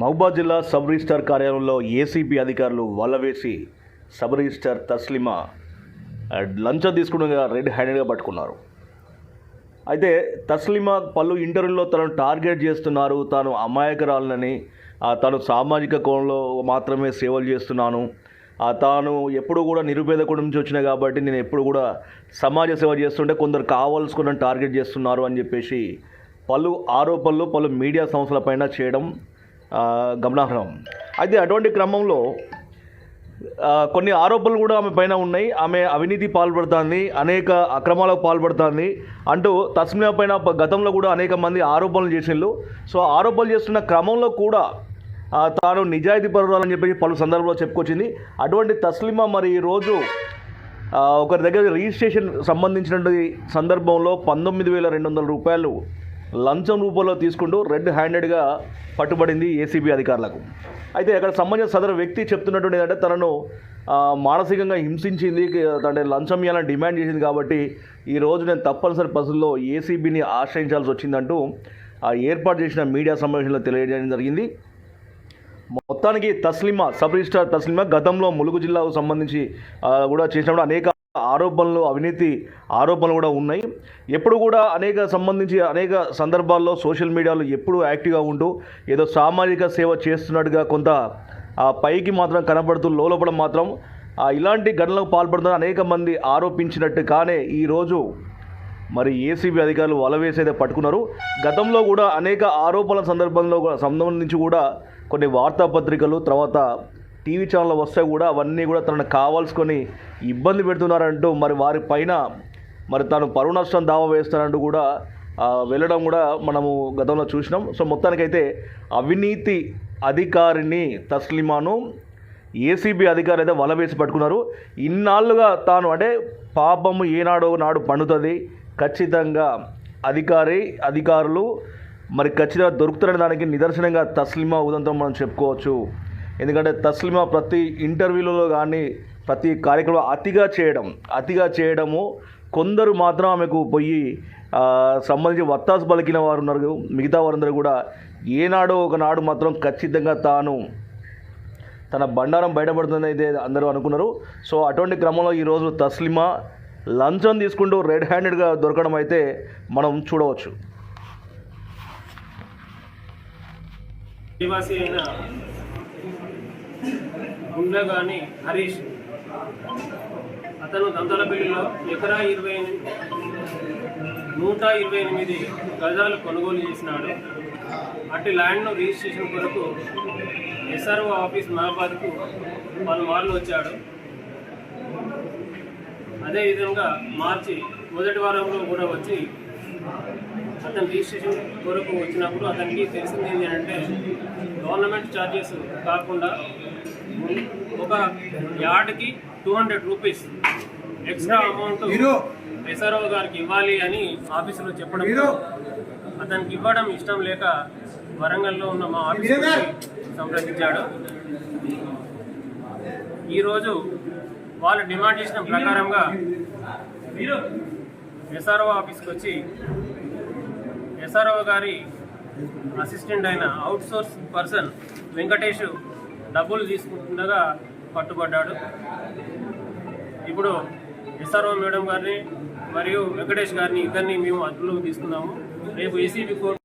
మహబూబా జిల్లా sub registrar కార్యాలయంలో ACB అధికారులు వల్లవేసి సబ్ రిజిస్టార్ తస్లిమా లంచం తీసుకుండగా రెడ్ హ్యాండెడ్గా పట్టుకున్నారు. అయితే తస్లిమా పలు ఇంటర్వ్యూల్లో తనను టార్గెట్ చేస్తున్నారు. తాను అమాయకురాలని తను సామాజిక కోణంలో మాత్రమే సేవలు చేస్తున్నాను. తాను ఎప్పుడు కూడా నిరుపేద కుటుంబం నుంచి వచ్చినా కాబట్టి నేను ఎప్పుడు కూడా సమాజ సేవ చేస్తుంటే కొందరు కావాల్సుకున్న టార్గెట్ చేస్తున్నారు అని చెప్పేసి పలు ఆరోపణలు పలు మీడియా సంస్థలపైన చేయడం గమనార్హం. అయితే అటువంటి క్రమంలో కొన్ని ఆరోపణలు కూడా ఆమె పైన ఉన్నాయి. ఆమె అవినీతి పాల్పడుతుంది అనేక అక్రమాలకు పాల్పడుతుంది అంటూ తస్మియా పైన గతంలో కూడా అనేక మంది ఆరోపణలు చేసిండ్రు సో ఆరోపణలు చేస్తున్న క్రమంలో కూడా తాను నిజాయితీ పరురాలని చెప్పేసి పలు సందర్భాల్లో చెప్పుకొచ్చింది. అటువంటి తస్లిమా మరి ఈరోజు ఒకరి దగ్గర రిజిస్ట్రేషన్ సంబంధించినటువంటి సందర్భంలో పంతొమ్మిది వేల రెండు వందల రూపాయలు లంచం రూపంలో తీసుకుంటూ రెడ్ హ్యాండెడ్గా పట్టుబడింది ఏసీబీ అధికారులకు. అయితే అక్కడ సంబంధించిన సదరు వ్యక్తి చెప్తున్నటువంటి ఏంటంటే తనను మానసికంగా హింసించింది అంటే లంచం ఇవ్వాలని డిమాండ్ చేసింది కాబట్టి ఈ రోజు నేను తప్పనిసరి పరిస్థితుల్లో ఏసీబీని ఆశ్రయించాల్సి వచ్చిందంటూ ఆ ఏర్పాటు చేసిన మీడియా సమావేశంలో తెలియజేయడం జరిగింది. మొత్తానికి తస్లిమా సబ్ రిజిస్ట్రార్ తస్లిమా గతంలో ములుగు జిల్లాకు సంబంధించి కూడా చేసినప్పుడు అనేక ఆరోపణలు అవినీతి ఆరోపణలు కూడా ఉన్నాయి. ఎప్పుడు కూడా అనేక సంబంధించి అనేక సందర్భాల్లో సోషల్ మీడియాలో ఎప్పుడు యాక్టివ్గా ఉంటూ ఏదో సామాజిక సేవ చేస్తున్నట్టుగా కొంత ఆ, పైకి మాత్రం కనబడుతూ లోపల మాత్రం ఇలాంటి ఘటనలకు పాల్పడుతున్న అనేక మంది ఆరోపించినట్టు కానే ఈరోజు మరి ఏసీబీ అధికారులు వలవేసేదే పట్టుకున్నారు. గతంలో కూడా అనేక ఆరోపణల సందర్భంలో కూడా సంబంధించి కూడా కొన్ని వార్తాపత్రికలు తర్వాత టీవీ ఛానల్ వస్తే కూడా అవన్నీ కూడా తనను కావాల్సుకొని ఇబ్బంది పెడుతున్నారంటూ మరి వారి పైన మరి తాను పరువు నష్టం దావా వేస్తానంటూ కూడా వెళ్ళడం కూడా మనము గతంలో చూసినాం. సో మొత్తానికైతే అవినీతి అధికారిని తస్లిమాను ఏసీబీ అధికారి అయితే వల వేసి పట్టుకున్నారు. ఇన్నాళ్ళుగా తాను అంటే పాపము ఏనాడో నాడు పండుతుంది. ఖచ్చితంగా అధికారి అధికారులు మరి ఖచ్చితంగా దొరుకుతున్న దానికి నిదర్శనంగా తస్లిమా ఉదంతం మనం చెప్పుకోవచ్చు. ఎందుకంటే తస్లిమా ప్రతి ఇంటర్వ్యూలలో కానీ ప్రతి కార్యక్రమం అతిగా చేయడం అతిగా చేయడము కొందరు మాత్రం ఆమెకు పోయి సంబంధించి వత్తాసు పలికిన వారు ఉన్నారు మిగతా వారందరూ కూడా ఏనాడో ఒకనాడు మాత్రం ఖచ్చితంగా తాను తన బండారం బయటపడుతుంది అయితే అందరూ అనుకున్నారు. సో అటువంటి క్రమంలో ఈరోజు తస్లిమా లంచం తీసుకుంటూ రెడ్ హ్యాండెడ్గా దొరకడం అయితే మనం చూడవచ్చు. నివాసి అయిన గుండగాని హరీష్. అతను దంతలపల్లిలో ఎకరా ఇరవై నూట ఇరవై ఎనిమిది గజాలు కొనుగోలు చేసినాడు. అట్టి ల్యాండ్ను రిజిస్ట్రేషన్ కొరకు ఎస్ఆర్ఓ ఆఫీస్ మహాబాద్కు పలుమార్లు వచ్చాడు. అదేవిధంగా మార్చి మొదటి వారంలో కూడా వచ్చి అతను రిజిస్ట్రేషన్ కొరకు వచ్చినప్పుడు అతనికి తెలిసింది ఏంటి అంటే గవర్నమెంట్ ఛార్జెస్ కాకుండా ఒక యార్డ్కి two hundred rupees extra amount SRO గారికి ఇవ్వాలి అని ఆఫీసులో చెప్పడం అతనికి ఇవ్వడం ఇష్టం లేక వరంగల్లో ఉన్న మా ఆఫీస్ సంప్రదించాడు. ఈరోజు వాళ్ళు డిమాండ్ చేసిన ప్రకారంగా ఎస్ఆర్ఓ ఆఫీస్కి వచ్చి ఎస్ఆర్ఓ గారి అసిస్టెంట్ అయిన అవుట్సోర్స్ పర్సన్ వెంకటేష్ డబ్బులు తీసుకుంటుండగా పట్టుబడ్డాడు. ఇప్పుడు ఎస్ఆర్ఓ మేడం గారిని మరియు వెంకటేష్ గారిని ఇద్దరిని మేము అదుపులోకి తీసుకున్నాము. రేపు ఏసీబీ కోర్టు